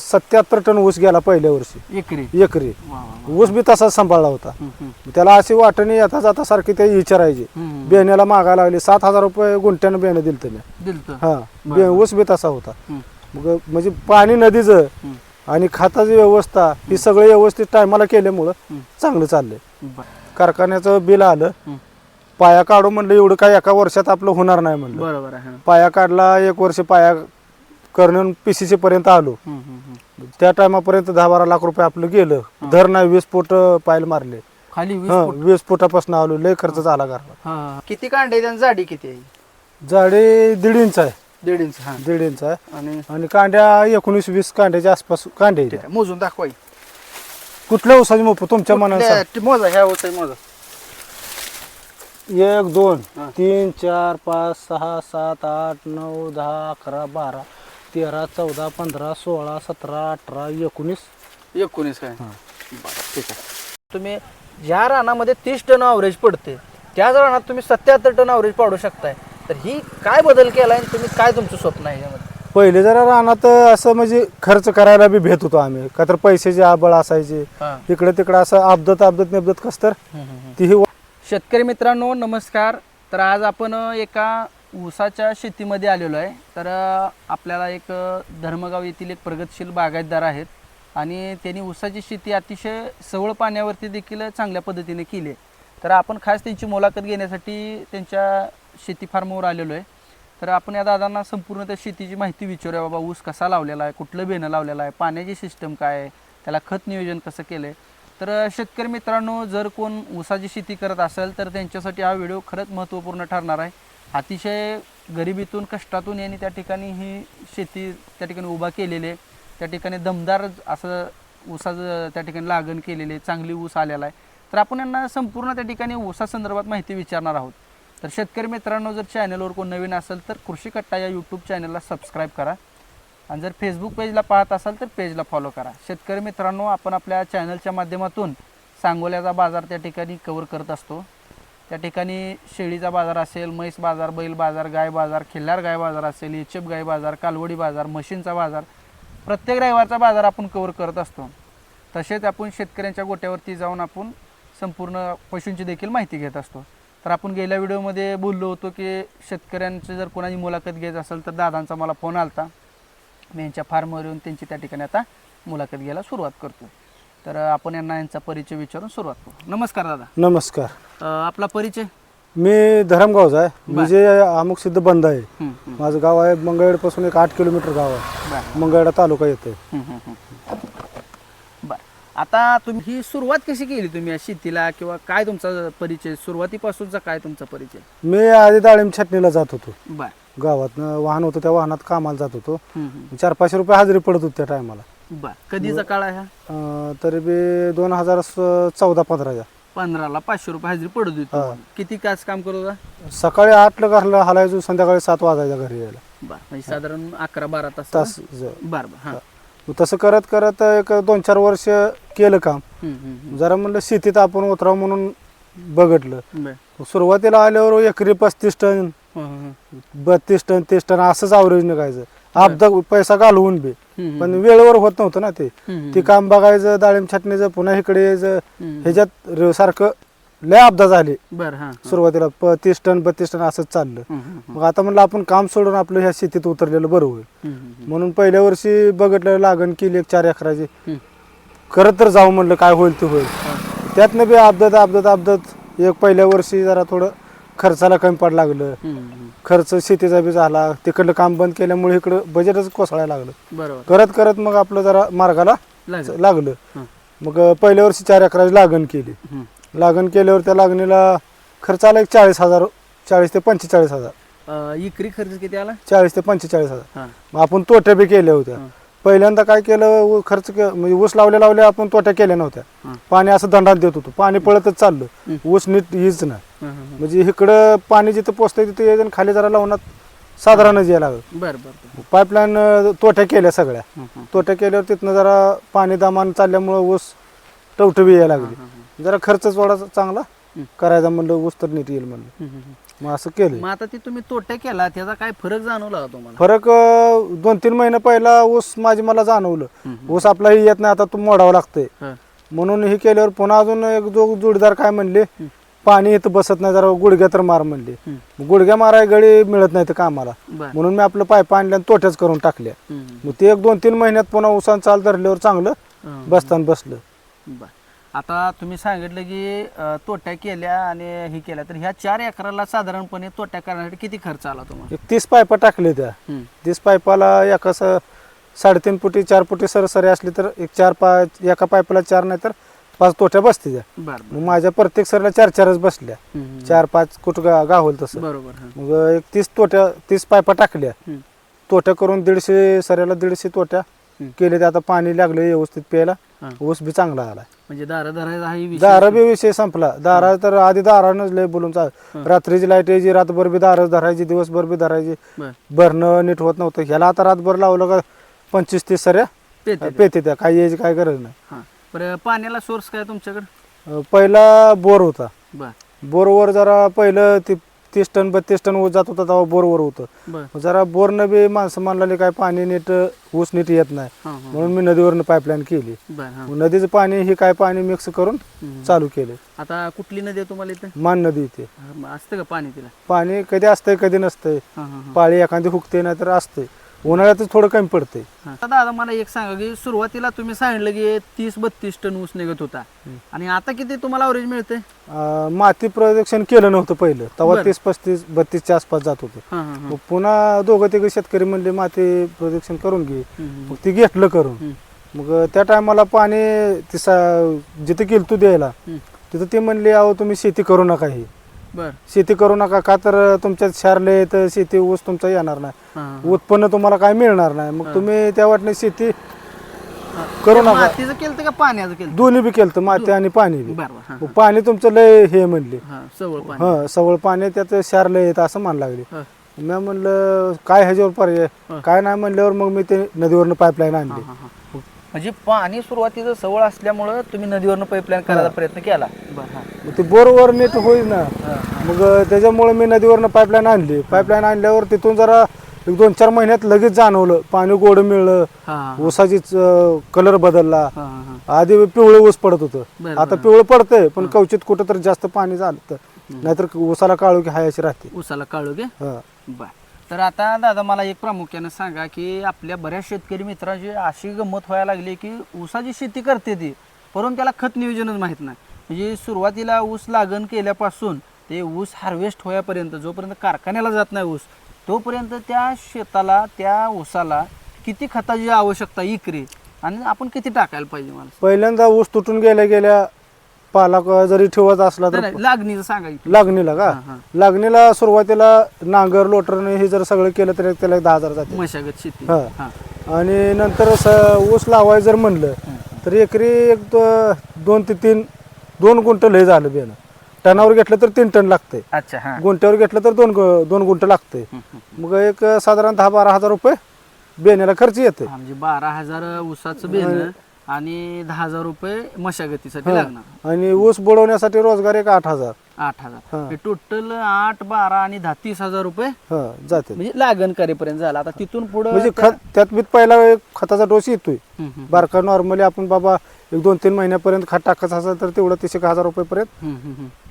सत्याहत्तर टन ऊस गेला पहिल्या वर्षी. एकरी. एकरी. वा, वा, वा. ऊस बी तसाच सांभाळला होता. हम्म, हम्म, त्याला अशी वाटणी येता जाता सारखी ते विचारायची. हम्म. बेण्याला मागायला लागली. सात हजार रुपये गुंठ्यानं बेणं दिलं दिलतं. हा. बे- ऊस बी तसा होता. हम्म, मग म्हणजे पाणी नदीचं हम्म, आणि खताची व्यवस्था ही सगळं व्यवस्थित टायमाला केल्यामुळं हम्म. चांगलं चाललंय. कारखान्याचं बिल आलं. हम्म. पाया काढू म्हणलं एवढं काय एका वर्षात आपलं होणार नाही म्हणलं. बरोबर आहे. पाया काढला एक वर्ष पाया करणं पीसीसी पर्यंत आलो. हम्म, हम्म, हम्म. त्या टायमापर्यंत दहा बारा लाख रुपये आपलं गेलं. धर नाही वीस फूट पायल मारले. खाली वीस हं, फूट. वीस फुटापासून आलो. लय खर्च झाला घरला. हा, हा. किती कांडे त्यांची जाडी किती आहे? जाडी दीड इंच आहे. दीड इंच हा. दीड इंच आहे. आणि? आणि कांड्या एकोणीस वीस कांड्याच्या आसपास कांडे आहेत. ठीक आहे. मोजून दाखवाय. कुठल्या ऊसाची मोप? तुमच्या मनानुसार. मोजा ह्या होत मोजा. एक दोन हा. तीन चार पाच सहा सात आठ नऊ दहा अकरा बारा. तेरा चौदा पंधरा सोळा सतरा अठरा एकोणीस. एकोणीस काय? हा. बरं, ठीक आहे. तुम्ही ज्या रानामध्ये तीस टन अवरेज पडते त्याच रानात तुम्ही सत्याहत्तर टन अवरेज पाडू शकताय. तर ही काय बदल केलाय आणि तुम्ही काय तुमचं स्वप्न आहे यामध्ये? पहिले जरा रानात असं म्हणजे खर्च करायला बी भेट होतो आम्ही. का तर पैशाचे आबळ असायचे. हा. इकडे तिकडे असं आपदत आपदत निबदत कस तर तीही शेतकरी मित्रांनो नमस्कार. तर आज आपण एका ऊसाच्या शेतीमध्ये आलेलो आहे. तर आपल्याला एक धर्मगाव येथील एक प्रगतशील बागायतदार आहेत आणि त्यांनी ऊसाची शेती अतिशय सवळ पाण्यावरती देखील चांगल्या पद्धतीने केली आहे. तर आपण खास त्यांची मुलाखत घेण्यासाठी त्यांच्या शेती फार्मवर आलेलो आहे. तर आपण या दादांना संपूर्ण त्या शेतीची माहिती विचारूया बाबा ऊस कसा लावलेला आहे? कुठलं बेणं लावलेलं आहे? पाण्याची सिस्टम काय आहे? त्याला खत नियोजन कसं केलं आहे तर शेतकरी मित्रांनो जर कोण ऊसाची शेती करत असेल तर त्यांच्यासाठी हा व्हिडिओ खरंच महत्त्वपूर्ण ठरणार आहे. अतिशय गरिबीतून कष्टातून यांनी त्या ठिकाणी ही शेती त्या ठिकाणी उभा केलेली आहे. त्या ठिकाणी दमदार असं ऊसाचं त्या ठिकाणी लागण केलेली आहे. चांगली ऊस आलेला आहे. तर आपण यांना संपूर्ण त्या ठिकाणी ऊसासंदर्भात माहिती विचारणार आहोत. तर शेतकरी मित्रांनो जर चॅनलवर कोण नवीन असेल तर कृषी कट्टा या यूट्यूब चॅनलला सबस्क्राईब करा. आणि जर फेसबुक पेजला पाहत असाल तर पेजला फॉलो करा. शेतकरी मित्रांनो आपण आपल्या चॅनलच्या माध्यमातून सांगोल्याचा बाजार त्या ठिकाणी कवर करत असतो. त्या ठिकाणी शेळीचा बाजार असेल म्हैस बाजार बैल बाजार गाय बाजार खिल्लार गाय बाजार असेल एचएफ गाय बाजार कालवडी बाजार म्हशींचा बाजार प्रत्येक रविवारचा बाजार आपण कवर करत असतो. तसेच आपण शेतकऱ्यांच्या गोट्यावरती जाऊन आपण संपूर्ण पशूंची देखील माहिती घेत असतो. तर आपण गेल्या व्हिडिओमध्ये बोललो होतो की शेतकऱ्यांची जर कोणाची मुलाखत घ्यायची असेल तर दादांचा मला फोन आला होता मी यांच्या फार्मवर येऊन त्यांची त्या ठिकाणी आता मुलाखत घ्यायला सुरुवात करतो. तर आपण यांना यांचा परिचय विचारून सुरुवात करू. नमस्कार दादा. नमस्कार. अं, आपला परिचय? मी धरमगावचा आहे. मी जे अमुक सिद्ध बंद आहे. हं, हं, माझं गाव आहे मंगळवेडपासून एक आठ किलोमीटर गाव आहे. बरं. मंगळवेढा तालुका येते हं, हं, हं. बरं. आता तुम्ही ही सुरुवात कशी केली तुम्ही या शेतीला किंवा काय तुमचा परिचय? सुरुवातीपासूनचा काय तुमचा परिचय? मी आधी डाळिंब छटणीला जात होतो. बर. गावातनं वाहन होतं त्या वाहनात कामाला जात होतो. हं, हं. चार पाचशे रुपये हजेरी पडत होती त्या टायमाला. बर. कधीचा काळ आहे हा? तरी बी दोन हजार चौदा पंधराच्या पंधराला पाचशे रुपये हजेरी हा. तुम्हाला. किती काच काम करत होता? सकाळी आठला घरला हलायचो संध्याकाळी सात वाजायच्या घरी यायला. बर. म्हणजे साधारण अकरा बारा तास तास ज- बर बर. हा. मग तसं करत करत एक दोन चार वर्ष केलं काम. जरा म्हणलं शेतीत आपण उतरावं म्हणून बघितलं. बर. सुरुवातीला आल्यावर एकरी पस्तीस टन हं, हं, हं. बत्तीस टन तीस टन असंच आवरेज निघायचं. आपदा पैसा घालवून बी. पण वेळेवर होत नव्हतं ना ते. ते काम बघायचं डाळिंब छाटणीचं पुन्हा इकडे यायचं. ह्याच्यात र- सारखं लय अपदा झाले. बर हा सुरुवातीला प तीस टन बत्तीस टन असंच चाललं. मग आता म्हणलं आपण काम सोडून आपलं ह्या शेतीत उतरलेलं बरं होईल. म्हणून पहिल्या वर्षी बघितलं लागण केली एक चार एकराची. करत तर जाऊ म्हणलं काय होईल ते होईल. त्यातनं बी अपदत अपदत अपदत एक पहिल्या वर्षी जरा थोडं खर्चाला कमी पड लागलं. खर्च शेतीचा बी झाला. तिकडलं काम बंद केल्यामुळे इकडं बजेटच कोसळायला लागलं. बरोबर. करत करत मग आपलं जरा मार्गाला लागेल. लागलं. हं. मग अं, पहिल्या वर्षी चार एकराची लागण केली. लागण केल्यावर त्या लागणीला खर्च आला एक चाळीस हजार चाळीस ते पंचेचाळीस हजार. अं, इकरी खर्च किती आला? चाळीस ते पंचेचाळीस हजार. हा. मग आपण तोट्या बी केल्या होत्या. हं. पहिल्यांदा काय केलं उ- खर्च के- म्हणजे ऊस लावल्या लावल्या आपण तोट्या केल्या नव्हत्या. पाणी असं दंडात देत होतो पाणी पळतच. चाललं ऊस नीट हीच हं. म्हणजे इकडं पाणी जिथं पोचतंय तिथे यायचं आणि खाली जरा लावण्यात साधारणच यायला लागलं बर बर बर. पाईपलाईन तोट्या केल्या सगळ्या. तोट्या केल्यावर तिथनं जरा पाणी दामान चालल्यामुळं ऊस टवटवी यायला लागली जरा खर्च थोडा चांगला. करायचा म्हणलं ऊस तर नीट येईल म्हणलं. मग असं केलं मग आता ती तुम्ही तोट्या केला त्याचा काय फरक जाणवला का तुम्हाला? फरक अं, दोन तीन महिने पहिला ऊस माझी मला जाणवलं. ऊस आपलाही येत नाही आता तू मोडावं लागतंय. हं. म्हणून हे केल्यावर पुन्हा अजून एक जो जोडीदार काय म्हणले पाणी इथं बसत नाही जरा गुडघ्या तर मार म्हणले. हं. गुडघ्या माराय गडी मिळत नाही तर कामाला. बर. म्हणून मी आपलं पायपा आणल्या आणि तोट्याच करून टाकल्या. हं. मग ते एक दोन तीन महिन्यात पुन्हा उसानं चाल धरल्यावर चांगलं हं. बसताना बसलं. बर. आता तुम्ही सांगितलं की अं, तोट्या केल्या आणि हे केल्या तर ह्या चार एकराला साधारणपणे तोट्या करण्यासाठी किती खर्च आला तुम्हाला एक तीस पायपा टाकले त्या. तीस पायपाला एका स साडेतीन फुटी चार फुटी सरसरी असली तर एक चार पाच एका पायपाला चार नाही तर पाच तोट्या बसते त्या बर बर मग माझ्या प्रत्येक सरीला चार चारच बसल्या. चार पाच कुठं गा गावल तसं बरोबर हं. मग एक तीस तोट्या तीस पायपा टाकल्या. तोट्या करून दीडशे सऱ्याला दीडशे तोट्या हं. केले ते आता पाणी लागलं व्यवस्थित प्यायला हं. ऊस बी चांगला आला म्हणजे दारा धरायचा हा विषय दारा बी विषय संपला. दारा तर आधी दारानच लय बोलून चाल रात्रीची लाइट यायची रातभर बी दारच धरायची दिवसभर बी धरायची. भरणं नीट होत नव्हतं. ह्याला आता रातभर लावलं का पंचवीस तीस सऱ्या? पेते. पेते त्या. काही यायची काय गरज नाही. बरं पाण्याला सोर्स काय तुमच्याकडे? पहिला बोर होता. बर. बोरवर जरा पहिलं ती तीस टन बत्तीस टन ऊस जात होता तेव्हा बोरवर होतं. बर. मग जरा बोरनं बी माणसं मानलेले काय पाणी नीट ऊस नीट येत नाही. हां हां. म्हणून मी नदीवरनं पाईपलाईन केली. बर हां. मग नदीचं पाणी हे काय पाणी मिक्स करून. चालू केले. आता कुठली नदी आहे तुम्हाला इथं? मान नदी इथे हा, मग असतं का पाणी तिला? पाणी कधी असतंय कधी नसतंय. हां हां हां. पाळी एखादी हुकते नाही तर असते उन्हाळ्यातच थोडं कमी पडते हां. आता दादा मला एक सांगा की सुरुवातीला तुम्ही सांगितलं की तीस बत्तीस टन ऊस निघत होता. आणि आता किती तुम्हाला अवरेज मिळते माती प्रदक्षिण केलं नव्हतं पहिलं. तेव्हा बरं. तीस पस्तीस बत्तीसच्या आसपास जात होते. हां हां हां. मग पुन्हा दोघं तिघं शेतकरी म्हणले माती प्रदक्षिण करून घे. मग ती घेतलं करून. मग त्या टायमाला पाणी तिसा जिथे केलं तू द्यायला. तिथं ते म्हणले अहो तुम्ही शेती करू नका ही. बर. शेती करू नका का तर तुमच्यात क्षारले तर शेती ऊस तुमचा येणार नाही. उत्पन्न तुम्हाला काय मिळणार नाही. मग. तुम्ही त्या वाटणे शेती. करू नका. मातीचं केलं का पाण्याचं केलं दोन्ही बी केलं माती आणि पाणी बी. बरं हां पाणी तुमचं लय हे म्हणले. हां सवळ पाणी. हा सवळ पाणी त्यात क्षार लय येत असं मान लागले. हां. मी म्हणलं काय ह्याच्यावर पर्याय. काय नाही म्हणल्यावर मग मी ते नदीवरनं पाईपलाईन आणली. हां, हां, हां. म्हणजे पाणी सुरुवातीचं सवळ असल्यामुळं तुम्ही नदीवरनं पाईपलाईन करायचा प्रयत्न केला. मग ते बोरवर नीट होईल ना. मग त्याच्यामुळे मी नदीवरनं पाईपलाईन आणली. पाईपलाईन आणल्यावर तिथून जरा एक दोन चार महिन्यात लगेच जाणवलं. पाणी गोड मिळलं. हां ऊसाची कलर बदलला. हां हां हां. आधी पिवळं ऊस पडत होतं. बरं, आता पिवळं पडतंय पण कवचित कुठं तर जास्त पाणी झालं तर. नाहीतर ऊसाला काळू की हाय अशी राहते घे हा. बर. तर आता दादा मला एक प्रामुख्यानं सांगा की आपल्या बऱ्याच शेतकरी मित्रांची अशी गंमत व्हायला लागली की ऊसाची शेती करते ती परंतु त्याला खत नियोजनच माहीत नाही. म्हणजे सुरुवातीला ऊस लागण केल्यापासून ते ऊस हार्वेस्ट होयापर्यंत जोपर्यंत कारखान्याला जात नाही ऊस तोपर्यंत त्या शेताला त्या ऊसाला किती खताची आवश्यकता इकरी आणि आपण किती टाकायला पाहिजे मला पहिल्यांदा ऊस तुटून गेल्या गेल्या पाला क- जरी ठेवत असला तर नाही, नाही, लागणीचं सांगा इकडे. लागणीला का? हां, हां. लागणीला सुरुवातीला नांगर लोटरने हे जर सगळं केलं तर त्याला एक दहा हजार जाते. मशागत शेती. हा. हां. आणि नंतर स ऊस लावायचं जर म्हणलं तर एकरी एक दो- दोन ते तीन दोन गुंठ लय झालं बियाणं. टनावर घेतलं तर तीन टन लागतंय. अच्छा हां. गुंठ्यावर घेतलं तर दोन ग- दोन गुंठ लागतंय. हं, हं. मग एक साधारण दहा बारा हजार रुपये बियाण्याला खर्च येते हा, म्हणजे बारा हजार ऊसाचं बेन आणि दहा हजार रुपये मशागतीसाठी. लागणार. आणि ऊस बुडवण्यासाठी रोजगार एक आठ हजार. आठ हा. हजार टोटल आठ बारा आणि दहा तीस हजार रुपये हा जाते. म्हणजे लागण करेपर्यंत झाला. आता तिथून पुढे म्हणजे खत त्यात बी पहिला एक खताचा डोस येतोय. बारका नॉर्मली आपण बाबा एक दोन तीन महिन्यापर्यंत खत टाकायचं असेल तर तेवढं तीस एक हजार रुपयेपर्यंत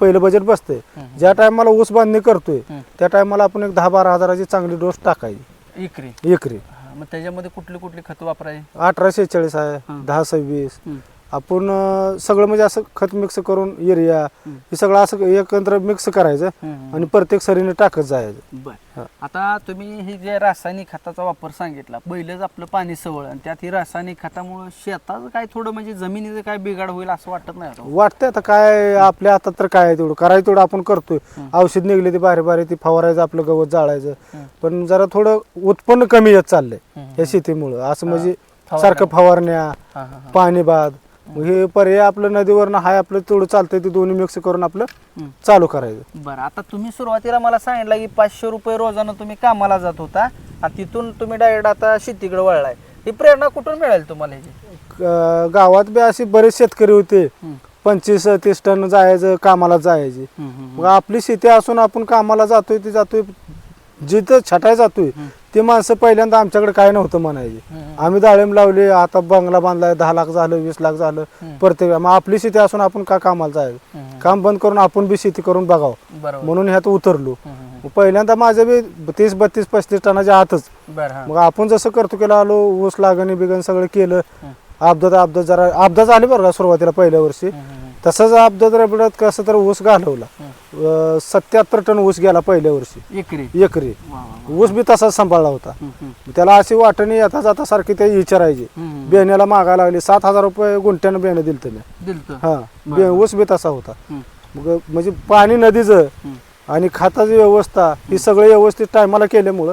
पहिलं बजेट बसतंय. हम्म. ज्या टायमाला ऊस बांधणी करतोय हम्म. त्या टायमाला आपण एक दहा बारा हजाराची चांगली डोस टाकायची. इकरे एकरी. हा, मग त्याच्यामध्ये कुठले कुठले खत वापरायचे अठरा शेहेचाळीस आहे. दहा सव्वीस. आपण सगळं म्हणजे असं खत मिक्स करून युरिया. हे सगळं असं एकत्र मिक्स करायचं. आणि प्रत्येक सरीने टाकत जायचं बर. आता तुम्ही हे जे रासायनिक खताचा वापर सांगितला पहिलंच आपलं पाणी सवळ आणि त्यात ही रासायनिक खतामुळे शेताचं काय थोडं म्हणजे जमिनीचं काय बिघाड होईल असं वाटत नाही? वाटतंय आता काय आपल्या हातात तर काय तेवढं करायचं तेवढं आपण करतोय औषध निघले ते बारे बारे ती फवारायचं आपलं गवत जाळायचं. पण जरा थोडं उत्पन्न कमी येत चाललंय. या शेतीमुळं असं म्हणजे. सारखं फवारण्या. पाणी बाद मग हे पर्याय आपलं नदीवरनं हाय आपलं तेवढं चालतंय ते दोन्ही मिक्स करून आपलं हं. चालू करायचं. बरं आता तुम्ही सुरुवातीला मला सांगितलं की पाचशे रुपये रोजानं तुम्ही कामाला जात होता आणि तिथून तुम्ही डायरेक्ट आता शेतीकडे वळलाय. ही प्रेरणा कुठून मिळेल तुम्हाला क- गावात बी असे बरेच शेतकरी होते. हं. पंचवीस तीस टन जायचं कामाला जायचे. मग आपली शेती असून आपण कामाला जातोय ती जातोय जिथं छटाय जातोय ते माणसं पहिल्यांदा आमच्याकडे काय नव्हतं म्हणायचे. आम्ही डाळिंब लावले आता बंगला बांधलाय दहा लाख झालं वीस लाख झालं प्रत्येक मग आपली शेती असून आपण का कामाला जायचं. काम बंद करून आपण बी शेती करून बघावं. म्हणून ह्यात उतरलो. पहिल्यांदा माझं बी तीस बत्तीस पस्तीस टनाच्या आतच. मग आपण जसं करतो केलं आलो ऊस लागणी बिगण सगळं केलं. हम्म. अपघात अपघात जरा अपघात झाले बरं का सुरुवातीला पहिल्या वर्षी. तसंच अपघात रबडत कसं तर ऊस घालवला. सत्याहत्तर टन ऊस गेला पहिल्या वर्षी. एकरी. ऊस बी तसाच सांभाळला होता. त्याला अशी वाटणी येता जाता सारखी ते विचारायची. बेण्याला मागायला लागली. सात हजार रुपये गुंठ्यानं बेणं दिलं दिलतं. हा. बे- ऊस बी तसा होता. मग म्हणजे पाणी नदीचं आणि खताची व्यवस्था ही सगळं व्यवस्थित टायमाला केल्यामुळं.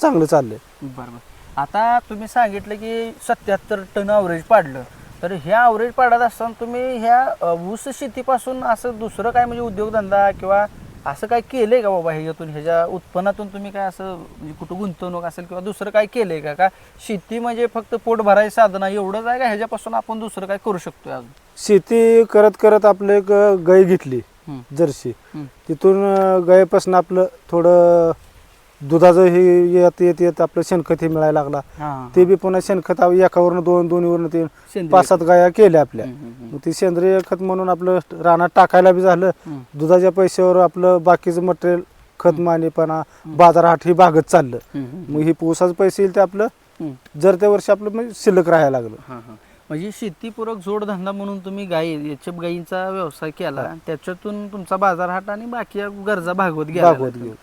चांगलं चाललंय. बरं बरं. आता तुम्ही सांगितलं की सत्याहत्तर टन अवरेज पाडलं. तर ह्या अवरेज पाडत असताना तुम्ही ह्या अ, ऊस शेतीपासून असं दुसरं काय म्हणजे उद्योगधंदा किंवा असं काय केलंय का बाबा ह्याच्यातून? ह्याच्या उत्पन्नातून तुम्ही काय असं म्हणजे कुठं गुंतवणूक असेल किंवा दुसरं काय केलंय का? का शेती म्हणजे फक्त पोट भरायचं साधन आहे एवढंच आहे का ह्याच्यापासून आपण दुसरं काय करू शकतोय अजून? शेती करत करत आपलं एक गाय घेतली हम्म, जर्सी. हम्म, तिथून गायपासून आपलं थोडं दुधाचं हे येत येत येत आपलं शेणखत हे मिळायला लागला. हा, ते बी पुन्हा शेणखत एकावरनं दोन दोन्हीवरनं तीन सेंद्रिय पाच सात गाया केल्या आपल्या. हम्म, हम्म, मग ती सेंद्रिय खत म्हणून आपलं रानात टाकायला बी झालं. हम्म, दुधाच्या पैशावर आपलं बाकीचं मटेरियल खत मानेपणा बाजारहाट ही भागत चाललं. हम्म, हम्म, मग ही पुसाचं पैसे येईल ते आपलं हम्म. जर त्या वर्षी आपलं म्हणजे शिल्लक राहायला लागलं. हा, हा. म्हणजे शेतीपूरक जोडधंदा म्हणून तुम्ही गाई याच्या गायींचा व्यवसाय केला. त्याच्यातून तुमचा बाजारहाट आणि बाकी गरजा भागवत गेला भागवत गेलं.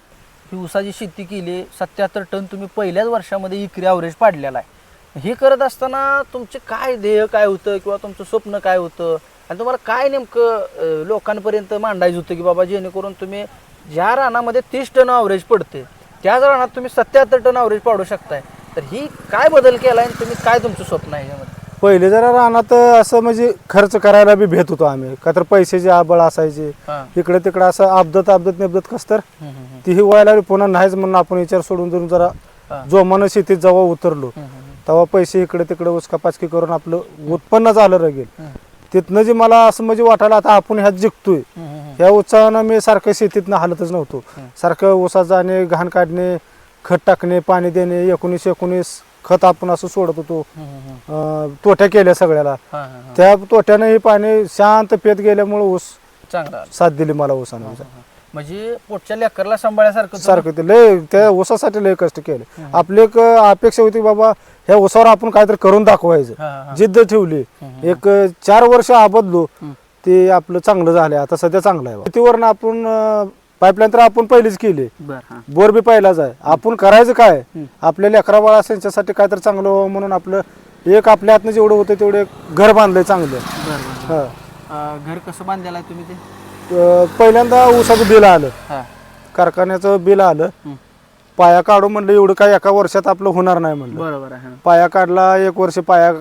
ही ऊसाची शेती केली सत्याहत्तर टन तुम्ही पहिल्याच वर्षामध्ये इकरी ॲव्हरेज पाडलेला आहे. हे करत असताना तुमचे काय ध्येय काय होतं किंवा तुमचं स्वप्न काय होतं? आणि तुम्हाला काय नेमकं लोकांपर्यंत मांडायचं होतं की बाबा जेणेकरून तुम्ही ज्या रानामध्ये तीस टन ॲव्हरेज पडते त्याच रानात तुम्ही सत्याहत्तर टन ॲव्हरेज पाडू शकताय? तर ही काय बदल केला आणि तुम्ही काय तुमचं स्वप्न आहे यामध्ये? पहिले जरा रानात असं म्हणजे खर्च करायला बी भेट होतो आम्ही. का तर पैशाचे आबळ असायचे. हां. इकडे तिकडे असं अपदत अपदत निपदत कस तर हम्म, हम्म, तीही व्हायला लागली. पुन्हा नाहीच म्हणून आपण विचार सोडून जाऊन जरा हां. जोमानं शेतीत जेव्हा उतरलो. हम्म, हम्म, तेव्हा पैसे इकडे तिकडे उचकापाचकी करून आपलं उत्पन्न झालं रगेल. हम्म, तिथनं जे मला असं म्हणजे वाटायला आता आपण ह्यात जिंकतोय. हम्म, हम्म, ह्या उत्साहानं मी सारखं शेतीतनं हालतच नव्हतो. सारखं ऊसात जाणे घाण काढणे खत टाकणे पाणी देणे एकोणीस एकोणीस खत आपण असं सोडत होतो. अं, तोट्या केल्या सगळ्याला. हां, हां, हां. त्या तोट्यानं हे पाणी शांत पेत गेल्यामुळे ऊस चांगलं आलं. साथ दिली मला ऊसानं. म्हणजे पोटच्या लेकरला सांभाळल्यासारखं तुम्ही- सारखं ते लय त्या ऊसासाठी लय कष्ट केले. आपली एक अपेक्षा होती बाबा ह्या ऊसावर आपण काहीतरी करून दाखवायचं. हां, हां, हां. जिद्द ठेवली. हम्म. एक चार वर्ष आबदलो. हम्म. ते आपलं चांगलं झालं आता सध्या चांगलं आहे शेतीवरनं आपण पाईपलाईन तर आपण पहिलीच केली. बरं हां. बोर बी पहिलाच आहे. आपण करायचं काय? हम्म. आपल्या लेकरा बाळा त्यांच्यासाठी काय तर चांगलं व्हावं म्हणून आपलं एक आपल्या हातनं जेवढं होतं तेवढे घर बांधलंय चांगलं. बरं बरं हा. अं, घर कसं बांधलेलं आहे तुम्ही ते? अं, पहिल्यांदा ऊसाचं बिल आलं. हां. कारखान्याचं बिल आलं. पाया काढू म्हणलं एवढं काय एका वर्षात आपलं होणार नाही म्हणलं. बरोबर आहे हां. पाया काढला एक वर्ष पाया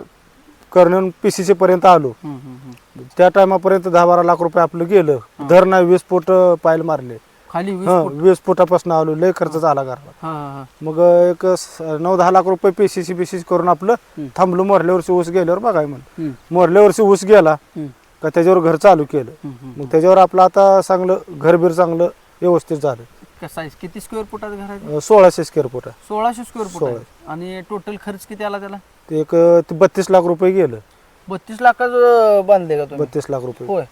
करून पीसीसी पर्यंत आलो. हम्म, हम्म, हम्म. त्या टायमापर्यंत दहा बारा लाख रुपये आपलं गेलं. धर नाही वीस फूट पायल मारले. खाली वीस हा फूट. वीस फुटापासून आलो लय खर्च झाला घरला. हां हां हां. मग एक स- नऊ दहा लाख रुपये पीसीसी बीसीसी करून आपलं. थांबलो मोरल्या वर्षी ऊस गेल्यावर बघाय म्हणून हम्म, मोरल्या वर्षी ऊस गेला हम्म, का त्याच्यावर घर चालू केलं. हम्म, हम्म. मग त्याच्यावर आपलं आता चांगलं घरबीर चांगलं व्यवस्थित झालं. किती स्क्वेअर फुटाचं घर आहे ते? अं, सोळाशे स्क्वेअर फूट आहे. सोळाशे स्क्वेअर फूट आहे. आणि टोटल खर्च किती आला त्याला? ते एक अं, ते बत्तीस लाख रुपये गेलं. बत्तीस लाखाचं बांधले का तुम्ही? बत्तीस लाख रुपये. होय.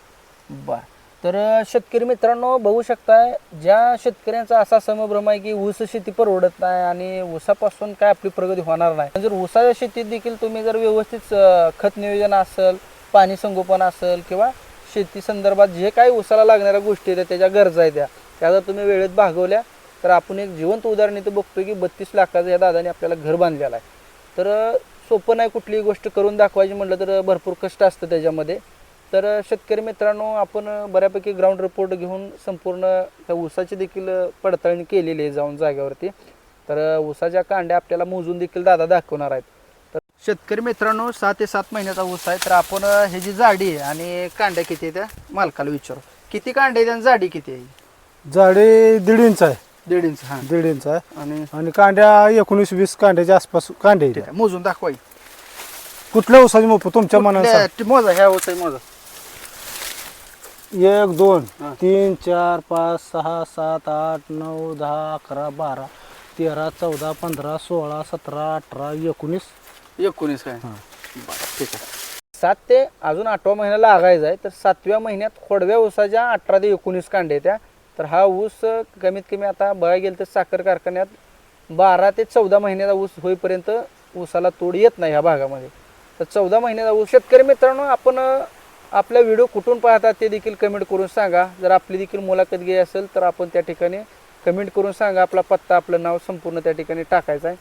बर. तर शेतकरी मित्रांनो बघू शकताय ज्या शेतकऱ्यांचा असा समभ्रम आहे की ऊस शेती परवडत नाही आणि ऊसापासून काय आपली प्रगती होणार नाही. म्हणजे जर ऊसाच्या शेतीत देखील तुम्ही जर व्यवस्थित खत नियोजन असेल पाणी संगोपन असेल किंवा शेती संदर्भात जे काही ऊसाला लागणाऱ्या गोष्टी आहेत त्याच्या गरजा आहेत त्या त्या जर तुम्ही वेळेत भागवल्या तर आपण एक जिवंत उदाहरण इथं बघतोय की बत्तीस लाखाचं या दादाने आपल्याला घर बांधलेलं आहे. तर सोपं नाही कुठलीही गोष्ट करून दाखवायची म्हटलं तर भरपूर कष्ट असतं त्याच्यामध्ये. तर शेतकरी मित्रांनो आपण बऱ्यापैकी ग्राउंड रिपोर्ट घेऊन संपूर्ण त्या ऊसाची देखील पडताळणी केलेली आहे जाऊन जागेवरती. तर ऊसाच्या कांड्या आपल्याला मोजून देखील दादा दाखवणार आहेत. तर शेतकरी मित्रांनो सहा ते सात महिन्याचा ऊस आहे. तर आपण अं, ह्याची जाडी आहे आणि कांड्या किती आहे त्या मालकाला विचारू. किती कांड्या आहेत आणि जाडी किती आहे? जाडी दीड इंच आहे. दीड इंच हां. दीड इंच आहे. आणि आणि कांड्या एकोणीस वीस कांड्याच्या आसपास कांड्या आहे मोजून दाखवाय. कुठल्या ऊसाची मोप तुमच्या मनानुसार? मोजा ह्या ऊस आहे मोजा. एक दोन. तीन चार पाच सहा सात आठ नऊ दहा अकरा बारा तेरा चौदा पंधरा सोळा सतरा अठरा एकोणीस. एकोणीस काय? बरं ठीक आहे. सात ते अजून आठवा महिना लागायचा आहे तर सातव्या महिन्यात खोडव्या ऊसाच्या अठरा ते एकोणीस कांडे त्या तर हा ऊस कमीत कमी आता बघायला गेलं तर साखर कारखान्यात बारा ते चौदा महिन्याचा ऊस होईपर्यंत ऊसाला तोड येत नाही ह्या भागामध्ये. तर चौदा महिन्याचा ऊस शेतकरी मित्रांनो आपण आपला व्हिडिओ कुठून पाहतात ते देखील कमेंट करून सांगा. जर आपली देखील मुलाखत घ्यायची असेल तर आपण त्या ठिकाणी कमेंट करून सांगा. आपला पत्ता आपलं नाव संपूर्ण त्या ठिकाणी टाकायचं आहे.